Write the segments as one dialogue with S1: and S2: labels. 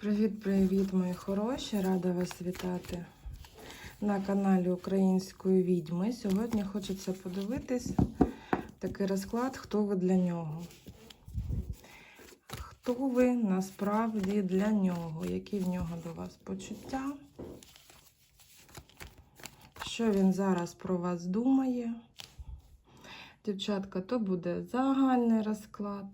S1: Привіт-привіт, мої хороші! Рада вас вітати на каналі Української відьми. Сьогодні хочеться подивитись такий розклад, хто ви для нього. Хто ви насправді для нього? Які в нього до вас почуття? Що він зараз про вас думає? Дівчатка, то буде загальний розклад.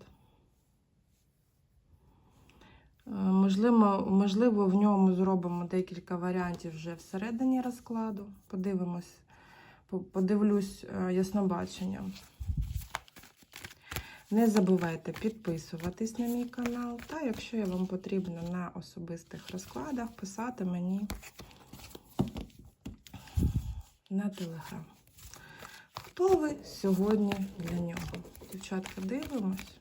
S1: Е, Можливо, можливо, в ньому зробимо декілька варіантів вже всередині розкладу. Подивимось, подивлюсь е, яснобаченням. Не забувайте підписуватись на мій канал. Та якщо я вам потрібна на особистих розкладах, писати мені на телеграм. Хто ви сьогодні для нього? Дівчатка, дивимось.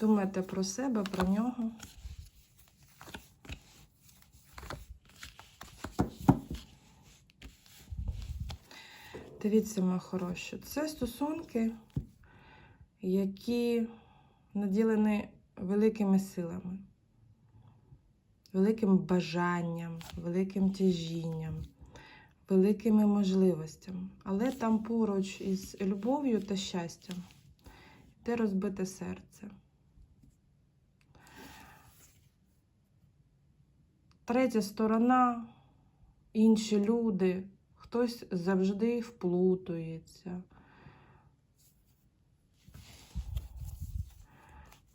S1: Думайте про себе, про нього. Дивіться, мої хороші, це стосунки, які наділені великими силами, великим бажанням, великим тяжінням, великими можливостями. Але там поруч із любов'ю та щастям йде розбите серце. Третя сторона, інші люди, хтось завжди вплутується.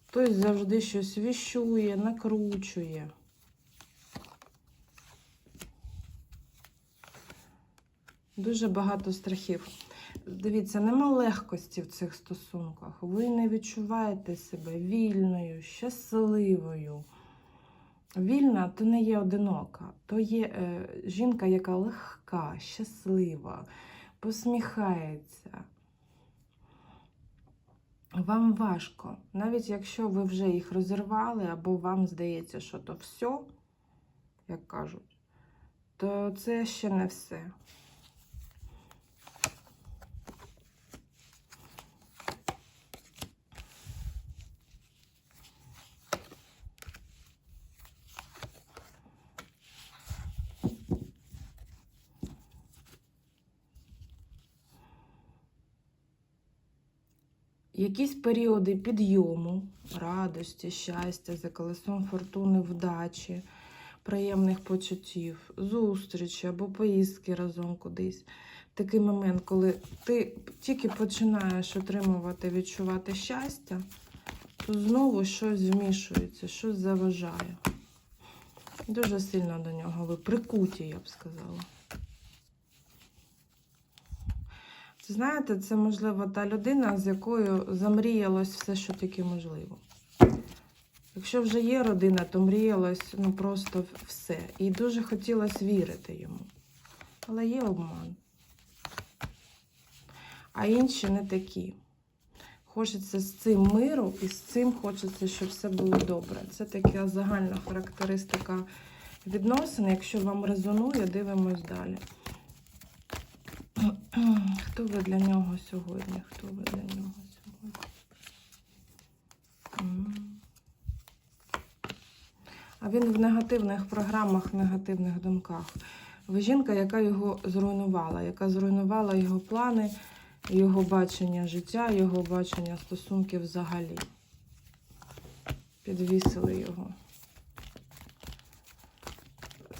S1: Хтось завжди щось віщує, накручує. Дуже багато страхів. Дивіться, нема легкості в цих стосунках. Ви не відчуваєте себе вільною, щасливою. Вільна то не є одинока, то є е, жінка, яка легка, щаслива, посміхається. Вам важко, навіть якщо ви вже їх розірвали, або вам здається, що то все, як кажуть, то це ще не все. Якісь періоди підйому, радості, щастя, за колесом фортуни, вдачі, приємних почуттів, зустрічі або поїздки разом кудись. Такий момент, коли ти тільки починаєш отримувати, відчувати щастя, то знову щось змішується, щось заважає. Дуже сильно до нього ви прикуті, я б сказала. Це, знаєте, це можливо та людина, з якою замріялось все, що тільки можливо. Якщо вже є родина, то мріялось ну просто все. І дуже хотілося вірити йому. Але є обман. А інші не такі. Хочеться з цим миру і з цим хочеться, щоб все було добре. Це така загальна характеристика відносин. Якщо вам резонує, дивимось далі. Хто ви для нього сьогодні? Хто ви для нього сьогодні? А він в негативних програмах, негативних думках. Ви жінка, яка його зруйнувала, яка зруйнувала його плани, його бачення життя, його бачення стосунків взагалі. Підвісили його.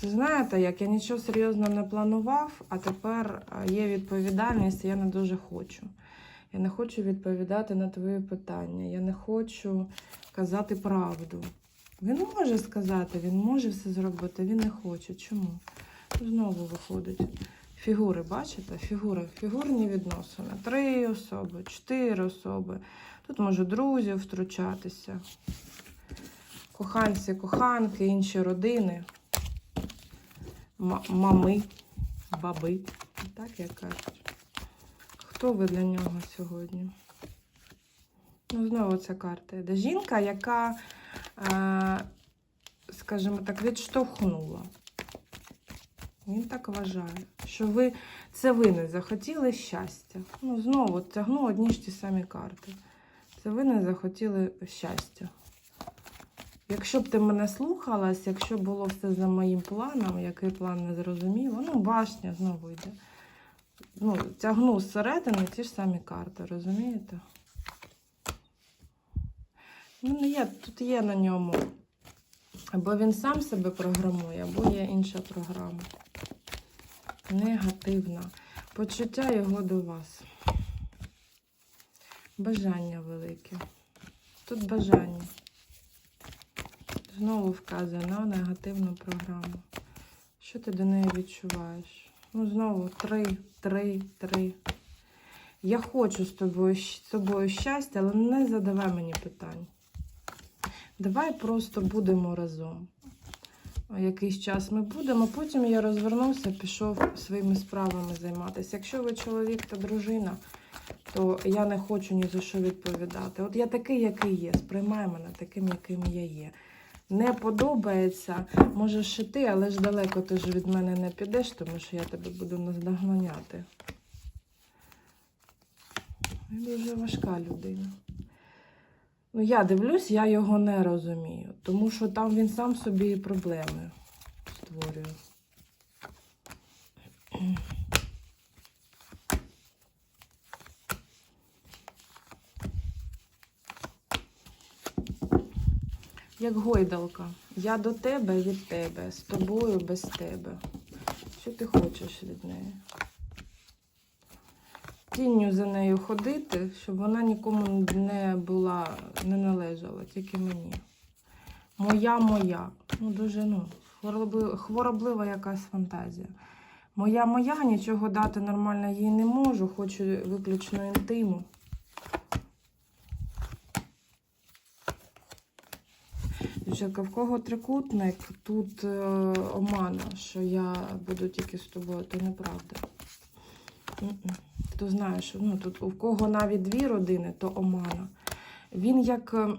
S1: Знаєте, як я нічого серйозного не планував, а тепер є відповідальність, і я не дуже хочу. Я не хочу відповідати на твої питання. Я не хочу казати правду. Він може сказати, він може все зробити, він не хоче. Чому? Знову виходить. Фігури, бачите? Фігури, фігурні відносини. Три особи, чотири особи. Тут може друзів втручатися. Коханці, коханки, інші родини. Ма- мами, баби. Так як кажуть. Хто ви для нього сьогодні? Ну, знову ця карта йде. Жінка, яка, е, скажімо так, відштовхнула. Він так вважає, що ви це ви не захотіли щастя. Ну, знову тягну одні ж ті самі карти. Це ви не захотіли щастя. Якщо б ти мене слухалась, якщо було все за моїм планом, який план не зрозуміло, ну, башня знову йде. Ну, тягну зсередини ті ж самі карти, розумієте? Ну, є, тут є на ньому. Або він сам себе програмує, або є інша програма. Негативна. Почуття його до вас. Бажання велике. Тут бажання. Знову вказує на негативну програму. Що ти до неї відчуваєш? Ну, знову три, три, три. Я хочу з тобою, з тобою щастя, але не задавай мені питань. Давай просто будемо разом. Якийсь час ми будемо, потім я розвернувся, пішов своїми справами займатися. Якщо ви чоловік та дружина, то я не хочу ні за що відповідати. От я такий, який є. Сприймай мене таким, яким я є. Не подобається, можеш іти, але ж далеко ти ж від мене не підеш, тому що я тебе буду наздоганяти. Він дуже важка людина. Ну, я дивлюсь, я його не розумію, тому що там він сам собі проблеми створює. Як гойдалка. Я до тебе від тебе, з тобою без тебе. Що ти хочеш від неї? Тінню за нею ходити, щоб вона нікому не була, не належала, тільки мені. Моя моя. Ну, дуже ну, хвороблива, хвороблива якась фантазія. Моя моя, нічого дати нормально їй не можу, хочу виключно інтиму. Дівчатка, в кого трикутник, тут е, омана, що я буду тільки з тобою, то неправда. Хто знає, що ну, тут у кого навіть дві родини, то омана. Він як ем,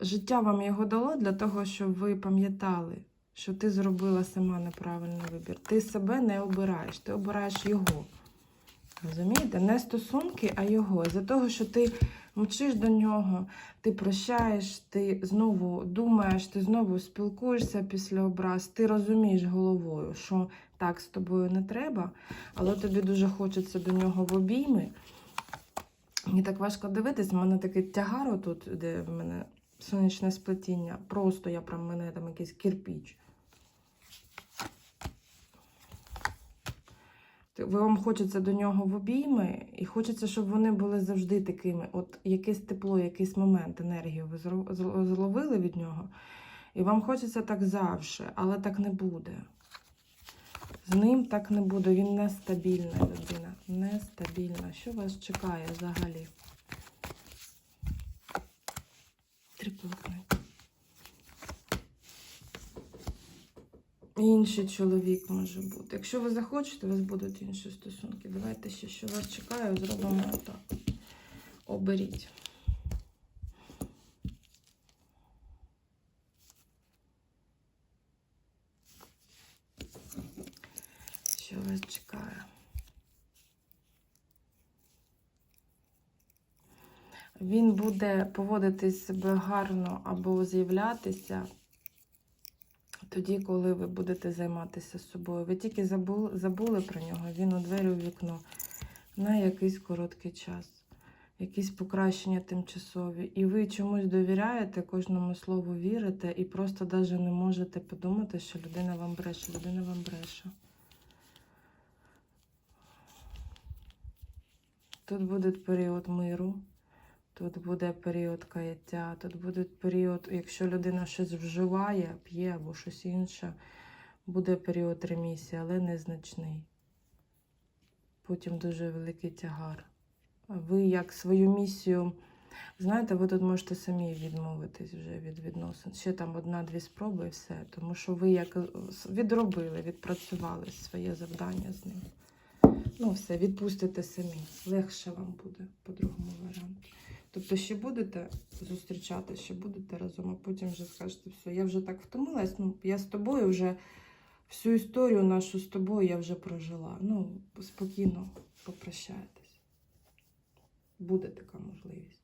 S1: життя вам його дало для того, щоб ви пам'ятали, що ти зробила сама неправильний вибір. Ти себе не обираєш, ти обираєш його. Розумієте? Не стосунки, а його. За того, що ти мчиш до нього, ти прощаєш, ти знову думаєш, ти знову спілкуєшся після образ, ти розумієш головою, що так з тобою не треба, але тобі дуже хочеться до нього в обійми. Мені так важко дивитись, в мене такий тягар тут, де в мене сонячне сплетіння. Просто я прям мене там якийсь кирпіч. Вам хочеться до нього в обійми, і хочеться, щоб вони були завжди такими. От якесь тепло, якийсь момент, енергію ви зловили від нього. І вам хочеться так завжди, але так не буде. З ним так не буде. Він нестабільна людина. Нестабільна. Що вас чекає взагалі? Трикутник. Інший чоловік може бути. Якщо ви захочете, у вас будуть інші стосунки. Давайте ще, що вас чекає, зробимо отак. Оберіть. Що вас чекає? Він буде поводити себе гарно або з'являтися тоді, коли ви будете займатися собою. Ви тільки забули, забули про нього, він у двері у вікно на якийсь короткий час, якісь покращення тимчасові. І ви чомусь довіряєте, кожному слову вірите, і просто навіть не можете подумати, що людина вам бреше, людина вам бреше. Тут буде період миру. Тут буде період каяття, тут буде період, якщо людина щось вживає, п'є або щось інше, буде період ремісії, але незначний. Потім дуже великий тягар. Ви як свою місію Знаєте, ви тут можете самі відмовитись вже від відносин. Ще там одна-дві спроби і все. Тому що ви як е, відробили, відпрацювали своє завдання з ним. Ну, все, відпустите самі. Легше вам буде по другому варіанту. Тобто ще будете зустрічати, ще будете разом, а потім вже скажете, все, я вже так втомилась, ну я з тобою вже всю історію нашу з тобою я вже прожила. Ну, спокійно попрощаєтесь. Буде така можливість.